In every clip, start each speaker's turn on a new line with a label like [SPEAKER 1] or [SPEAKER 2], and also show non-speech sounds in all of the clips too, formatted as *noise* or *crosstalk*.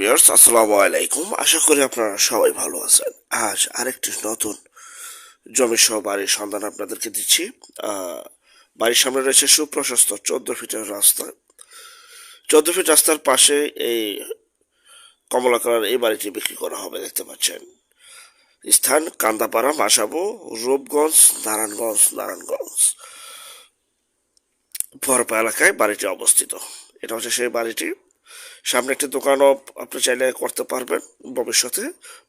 [SPEAKER 1] Viewers, আসসালামু আলাইকুম। আশা করি আপনারা সবাই ভালো আছেন। আজ আরেকটি নতুন জমি সহ বাড়ির সন্ধান আপনাদেরকে দিচ্ছি। বাড়ির সামনে রয়েছে সুপ্রশস্ত চোদ্দ ফিটের রাস্তা। চোদ্দ ফিট রাস্তার পাশে এই কমলা কালার এই বাড়িটি বিক্রি করা হবে, দেখতে পাচ্ছেন। স্থান কান্দাপাড়া মাসাবো রূপগঞ্জ, নারায়ণগঞ্জ নারায়ণগঞ্জ। বরপা এলাকায় বাড়িটি অবস্থিত। এটা হচ্ছে সেই বাড়িটি। সামনে একটি দোকানও আপনি চাইলে করতে পারবেন ভবিষ্যতে।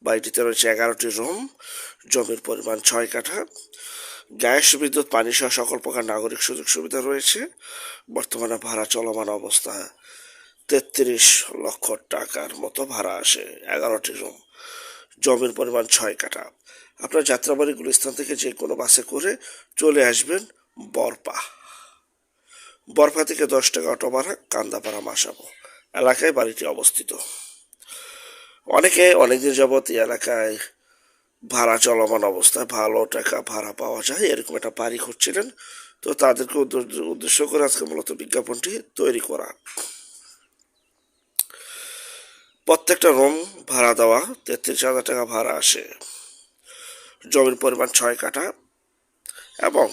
[SPEAKER 1] বাড়িটিতে রয়েছে এগারোটি রুম, জমির পরিমাণ ছয় কাঠা, গ্যাস, বিদ্যুৎ, পানি সহ সকল প্রকার নাগরিক সুযোগ সুবিধা রয়েছে। বর্তমানে ভাড়া চলমান অবস্থা তেত্রিশ লক্ষ টাকার মতো ভাড়া আসে এগারোটি রুম, জমির পরিমাণ ছয় কাঠা। আপনার যাত্রাবাড়ি গুলিস্তান থেকে যে কোনো বাসে করে চলে আসবেন বরপা। বরপা থেকে দশ টাকা অটো ভাড়া, কান্দাপাড়া মাসাবো। এলাকায় বাড়িটি অবস্থিত। অনেকে অনেকদিন যাবত এই এলাকায় ভাড়া চলমান অবস্থায় ভালো টাকা ভাড়া পাওয়া যায়, এরকম একটা বাড়ি খুঁজছিলেন। তো তাদেরকে উদ্দেশ্য করে আজকে মূলত বিজ্ঞাপনটি তৈরি করা প্রত্যেকটা রুম ভাড়া দেওয়া, তেত্রিশ হাজার টাকা ভাড়া আসে। জমির পরিমাণ ছয় কাঠা এবং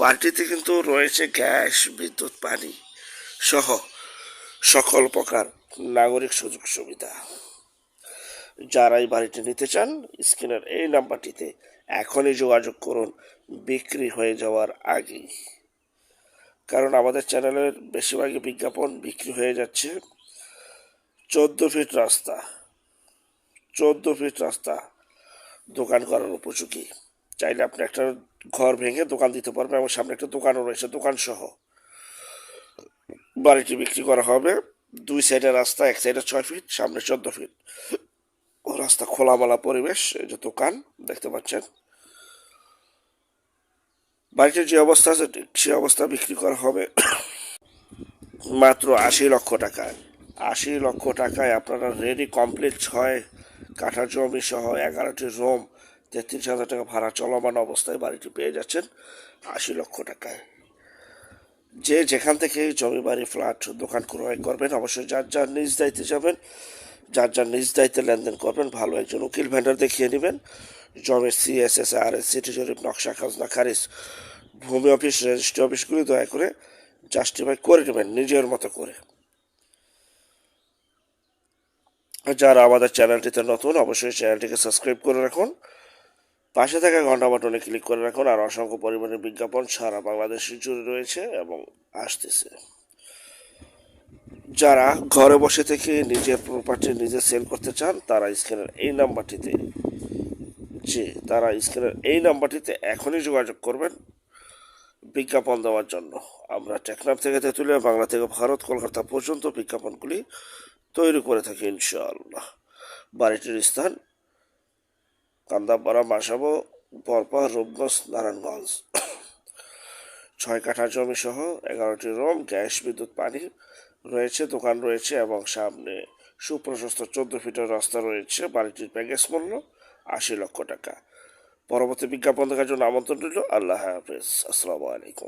[SPEAKER 1] বাড়িটিতে কিন্তু রয়েছে গ্যাস, বিদ্যুৎ, পানি সহ সকল প্রকার নাগরিক সুযোগ সুবিধা। যারা এই বাড়িটি নিতে চান, স্ক্রিনের এই নাম্বারটিতে এখনই যোগাযোগ করুন, বিক্রি হয়ে যাওয়ার আগেই। কারণ আমাদের চ্যানেলের বেশিরভাগই বিজ্ঞাপন বিক্রি হয়ে যাচ্ছে চোদ্দ ফিট রাস্তা। চোদ্দ ফিট রাস্তা দোকান করার উপযোগী। চাইলে আপনি একটা ঘর ভেঙে দোকান দিতে পারবেন এবং সামনে একটা দোকানও রয়েছে দোকান সহ বাড়িটি বিক্রি করা হবে। দুই সাইডে রাস্তা, এক সাইডে ছয় ফিট সামনে চোদ্দ ফিট ও রাস্তা খোলামেলা পরিবেশ, এই যে দোকান, দেখতে পাচ্ছেন। বাড়িটির যে অবস্থা আছে সে অবস্থা বিক্রি করা হবে *coughs* মাত্র আশি লক্ষ টাকায়। আশি লক্ষ টাকায় আপনারা রেডি কমপ্লিট ছয় কাঠা জমি সহ এগারোটি রুম তেত্রিশ হাজার টাকা ভাড়া চলমান অবস্থায় বাড়িটি পেয়ে যাচ্ছেন আশি লক্ষ টাকায়। যে যেখান থেকে জমি বাড়ি, ফ্ল্যাট, দোকান ক্রয় করবেন, অবশ্যই যার যার নিজ দায়িত্বে যাবেন, যার যার নিজ দায়িত্বে লেনদেন করবেন, ভালো একজন উকিল ভেন্ডার দেখিয়ে নেবেন। জমির সিএসএস আর এস সিটি জরিপ, নকশা, খাজনা, খারিজ, ভূমি অফিস, রেজিস্ট্রি অফিসগুলি দয়া করে জাস্টিফাই করে নেবেন, নিজের মতো করে। যারা আমাদের চ্যানেলটিতে নতুন, অবশ্যই চ্যানেলটিকে সাবস্ক্রাইব করে রাখুন। পাশে থাকা ঘণ্টা বাটনে ক্লিক করে রাখুন আর অসংখ্য পরিমাণে বিজ্ঞাপন সারা বাংলাদেশে জুড়ে রয়েছে এবং আসতেছে। যারা ঘরে বসে থেকে নিজের প্রপার্টি নিজে সেল করতে চান, তারা স্ক্রিনের এই নাম্বারটিতে যে তারা স্ক্রিনের এই নাম্বারটিতে এখনই যোগাযোগ করবেন বিজ্ঞাপন দেওয়ার জন্য। আমরা টেকনাফ থেকে তেঁতুলিয়া, বাংলা থেকে ভারত, কলকাতা পর্যন্ত বিজ্ঞাপনগুলি তৈরি করে থাকি ইনশাআল্লাহ। বাড়িটির স্থান কান্দাপাড়া বাসাবো বরপা রূপগঞ্জ, নারায়ণগঞ্জ। ছয় কাঠা জমি সহ এগারোটি রুম, গ্যাস, বিদ্যুৎ, পানি রয়েছে, দোকান রয়েছে এবং সামনে সুপ্রশস্ত চোদ্দ ফিটের রাস্তা রয়েছে, বাড়িটির প্যাকেজ মূল্য আশি লক্ষ টাকা। পরবর্তী বিজ্ঞাপন দেখার জন্য আমন্ত্রণ রইল। আল্লাহ হাফিজ। আসসালামু আলাইকুম।